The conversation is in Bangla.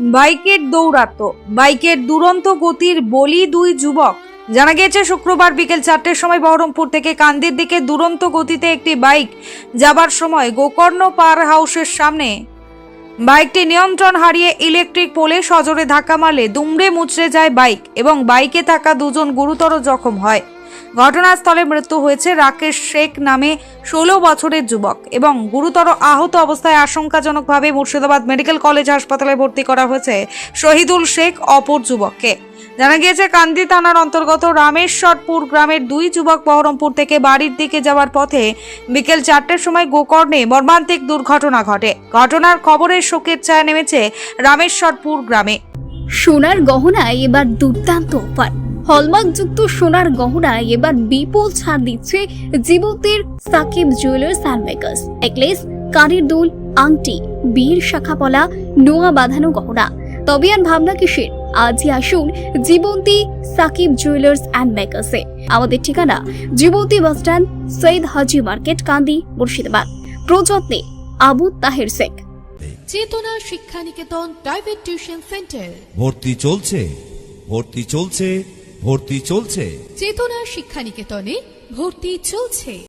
বাইকের দৌরাত্ম বাইকের দুরন্ত গতির বলি দুই যুবক। জানা গিয়েছে, শুক্রবার বিকেল চারটের সময় বহরমপুর থেকে কান্দির দিকে দুরন্ত গতিতে একটি বাইক যাবার সময় গোকর্ণ পার হাউসের সামনে। বাইকটি নিয়ন্ত্রণ হারিয়ে ইলেকট্রিক পোলে সজোরে ধাক্কা মারলে দুমড়ে মুচড়ে যায় বাইক এবং বাইকে থাকা দুজন গুরুতর জখম হয়। ঘটনাস্থলে মৃত্যু হয়েছে রাকেশ শেখ নামে ষোলো বছরের যুবক এবং গুরুতর আহত অবস্থায় আশঙ্কাজনকভাবে মুর্শিদাবাদ মেডিকেল কলেজ হাসপাতালে ভর্তি করা হয়েছে শহীদুল শেখ অপর যুবককে। জানা গিয়েছে, কান্দি থানার অন্তর্গত রামেশ্বরপুর গ্রামের দুই যুবক বহরমপুর থেকে বাড়ির দিকে যাওয়ার পথে বিকেল চারটের সময় গোকর্ণে মর্মান্তিক দুর্ঘটনা ঘটে। ঘটনার খবরে শোকের ছায়া নেমেছে রামেশ্বরপুর গ্রামে। সোনার গহনায় এবার দুর্দান্ত অফার হলমার্কযুক্ত সোনার গহনায় এবার বিপুল ছাড় দিচ্ছে জীবতের Sakib jewellers and makers necklace কানের দুল আংটি বীর শাখাপলা নোয়া বাঁধানো গহনা। তবে আর ভাবনা কিসের? আজই আসুন জীবন্তী সাকিব জুয়েলার্স অ্যান্ড মেকার্সে আমাদের ঠিকানা Jibanti bus stand Syed Haji market Kandi Murshidabad. প্রযত্নে Abu Taher Sheikh. Chetana Shiksha নিকেতন প্রাইভেট টিউশন সেন্টার। ভর্তি চলছে ভর্তি চলছে ভর্তি চলছে। চেতনা শিক্ষা নিকেতনে ভর্তি চলছে।